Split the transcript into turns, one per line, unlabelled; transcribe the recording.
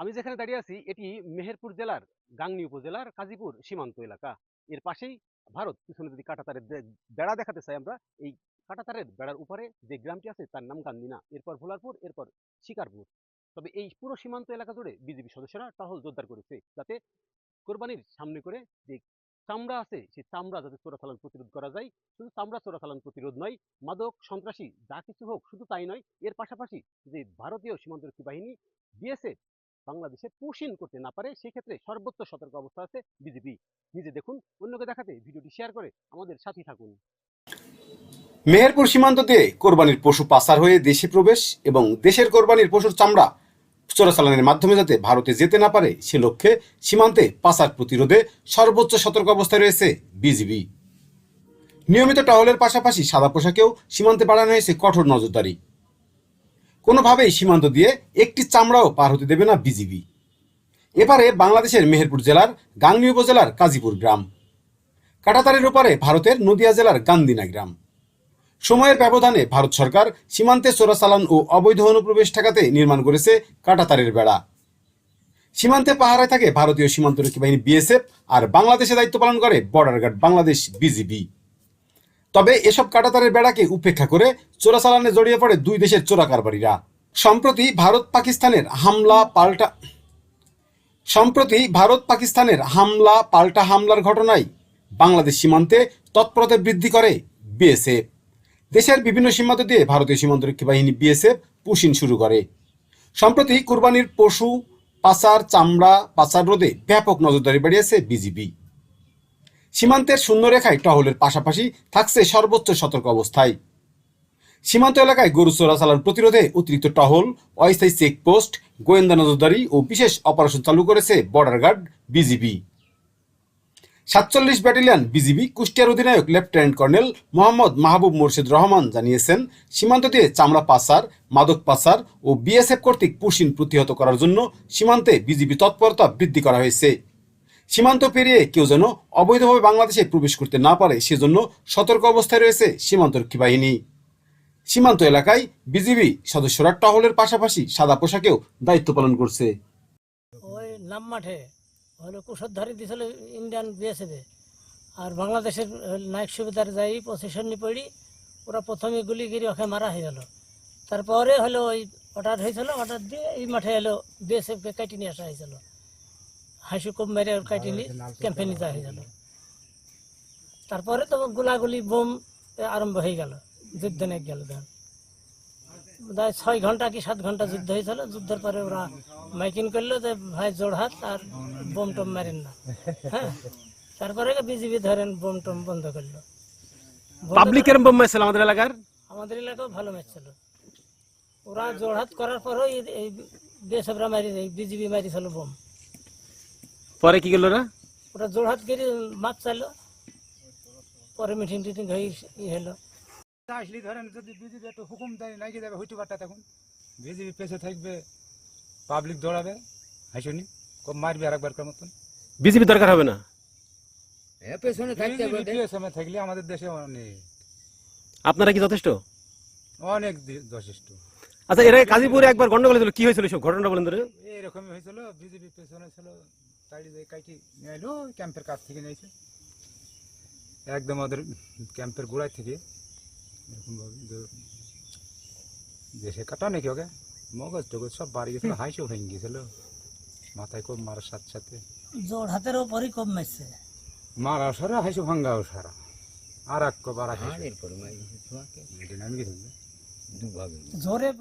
আমি যেখানে দাঁড়িয়ে আছি, এটি মেহেরপুর জেলার গাংনী উপজেলার কাজীপুর সীমান্ত এলাকা। এর পাশেই ভারত। পিছনে যদি কাটাতারের বেড়া দেখাতে চাই আমরা, এই কাটাতারের বেড়ার উপরে যে গ্রামটি আছে, তার নাম গান্দিনা এরপর ভোলারপুর, এরপর শিকারপুর। তবে এই পুরো সীমান্ত এলাকা জুড়ে বিজেপি সদস্যরা টহল জোরদার করেছে, যাতে কোরবানির সামনে করে যে চামড়া আছে, সেই চামড়া যাতে চোরাচালান প্রতিরোধ করা যায়। শুধু চামড়া চোরাচালান প্রতিরোধ নয়, মাদক, সন্ত্রাসী, যা কিছু হোক, শুধু তাই নয়, এর পাশাপাশি যে ভারতীয় সীমান্তরক্ষী বাহিনী, বিএসএফ বাংলাদেশে পুশিন করতে না পারে, সেক্ষেত্রে সর্বোচ্চ সতর্ক অবস্থা আছে বিজেপি। নিজে দেখুন, অন্যকে দেখাতে ভিডিওটি শেয়ার করে আমাদের সাথে থাকুন।
মেহেরপুর সীমান্ত দিয়ে কোরবানির পশু পাচার হয়ে দেশে প্রবেশ এবং দেশের কোরবানির পশুর চামড়া চোরাচালানের মাধ্যমে যাতে ভারতে যেতে না পারে, সে লক্ষ্যে সীমান্তে পাচার প্রতিরোধে সর্বোচ্চ সতর্ক অবস্থায় রয়েছে বিজিবি নিয়মিত টহলের পাশাপাশি সাদা পোশাকেও সীমান্তে বাড়ানো হয়েছে কঠোর নজরদারি। কোনোভাবেই সীমান্ত দিয়ে একটি চামড়াও পার হতে দেবে না বিজিবি। এবারে বাংলাদেশের মেহেরপুর জেলার গাংনী উপজেলার কাজীপুর গ্রাম। কাটাতারের ওপারে ভারতের নদিয়া জেলার গান্দিনা গ্রাম। সময়ের ব্যবধানে ভারত সরকার সীমান্তে চোরাচালান ও অবৈধ অনুপ্রবেশ ঠেকাতে নির্মাণ করেছে কাটাতারের বেড়া। সীমান্তে পাহারায় থাকে ভারতীয় সীমান্তরক্ষী বাহিনী বিএসএফ আর বাংলাদেশে দায়িত্ব পালন করে বর্ডার গার্ড বাংলাদেশ বিজিবি। তবে এসব কাটাতারের বেড়াকে উপেক্ষা করে চোরাচালানে জড়িয়ে পড়ে দুই দেশের চোরা কারবারিরা। সম্প্রতি ভারত পাকিস্তানের হামলা পাল্টা সম্প্রতি ভারত পাকিস্তানের হামলা পাল্টা হামলার ঘটনায় বাংলাদেশ সীমান্তে তৎপরতা বৃদ্ধি করে বিএসএফ। দেশের বিভিন্ন সীমান্ত দিয়ে ভারতীয় সীমান্তরক্ষী বাহিনী বিএসএফ পুশিন শুরু করে। সম্প্রতি কুরবানির পশু, পাচার, চামড়া, পাচার রোধে ব্যাপক নজরদারি বাড়িয়েছে বিজিবি। সীমান্তের শূন্যরেখায় টহলের পাশাপাশি থাকছে সর্বোচ্চ সতর্ক অবস্থায়। সীমান্ত এলাকায় গরু চোরাচালান প্রতিরোধে অতিরিক্ত টহল, অস্থায়ী চেকপোস্ট, গোয়েন্দা নজরদারি ও বিশেষ অপারেশন চালু করেছে বর্ডার গার্ড বিজিবি। সাতচল্লিশ ব্যাটালিয়ন বিজিবি কুষ্টিয়ার অধিনায়ক লেফটেন্যান্ট কর্নেল মোহাম্মদ মাহবুব মুর্শিদ রহমান জানিয়েছেন, সীমান্ত দিয়ে চামড়া পাচার, মাদক পাচার ও বিএসএফ কর্তৃক পুশিন প্রতিহত করার জন্য সীমান্তে বিজিবি তৎপরতা বৃদ্ধি করা হয়েছে। সীমান্ত পেরিয়ে কেউ যেন অবৈধভাবে বাংলাদেশে প্রবেশ করতে না পারে, সেজন্য সতর্ক অবস্থায় রয়েছে সীমান্তরক্ষী বাহিনী সীমান্ত এলাকায় বিজিবি সদস্যরা টহলের পাশাপাশি সাদা পোশাকেও দায়িত্ব পালন করছে।
ওই নাম মাঠে হলো কুশোদ্ধারি দিছিল ইন্ডিয়ান বিএসএফে। আর বাংলাদেশের নায়ক সুবিধার যাই পজিশন নি পড়ি, ওরা প্রথমে গুলি গিরি ওকে মারা হয়ে গেল। তারপরে হলো ওই অর্ডার হয়েছিল অর্ডার দিয়ে এই মাঠে হলো বিএসএফকে কাটি নিয়ে আসা হয়েছিল। হাসি কম মেরে কাটি নিয়ে ক্যাম্পে নিতে হয়ে গেল। তারপরে তো গোলাগুলি বোম আরম্ভ হয়ে গেল যুদ্ধ নেক গেল প্রায় ছয় ঘণ্টা কি সাত ঘণ্টা যুদ্ধ হয়েছিল যুদ্ধের পরে ওরা মাইকিং করল যে ভাই জোড়হাত আর বোম টোম মারেন না। হ্যাঁ? তারপরে বিজিবি ধরেন বোম টোম বন্ধ করল। বন্ধ
পাবলিকের বোম মেরেছিল আমাদের এলাকার?
আমাদের এলাকাও ভালো ম্যাচ ছিল ওরা জোড়হাত করার পরেও এই- বেসবরা মারি বিজিবি মারিছিল বোম।
পরে কি গেল না?
ওটা জোড়হাত করে মাছ চাইলো পরে মিটিং টিটিং হয়ে ই হলো।
আসলে ধরেন যদি বিজেপি একটু হুকুম দেয় নাকি যাবে হইতে পারটা তখন। বিজেপি পেছে থাকবে পাবলিক দৌড়াবে হাসুনি খুব মারবে আর একবার মতন।
বিজেপি দরকার হবে না?
পেছনে বিজেপি পিএসএমে থাকলে আমাদের দেশে অনেক।
আপনারা কি যথেষ্ট?
অনেক যথেষ্ট।
আচ্ছা এর আগে কাজীপুরে একবার গন্ডগোল হয়েছিল কি হয়েছিল সব? ঘটনাটা বলেন ধরে।
এরকমই হয়েছিল বিজেপি পেছনে ছিল তাড়ি দিয়ে কাটি নিয়ে এলো ক্যাম্পের কাছ থেকে নিয়েছে একদম ওদের ক্যাম্পের গোড়ায় থেকে এরকম ভাবে যে- দেশে কাটা নাকি ওকে? মগজ টগজ সব বাড়ি গেছিল হাইসও ভেঙে গেছিল। মাথায় খুব মারার সাথে সাথে।
জোড়হাতেরও পরে কম মারছে।
মারা সারা হাইসো ভাঙ্গাও সারা। আর এক কবার হাইসো আমি কি
জোরে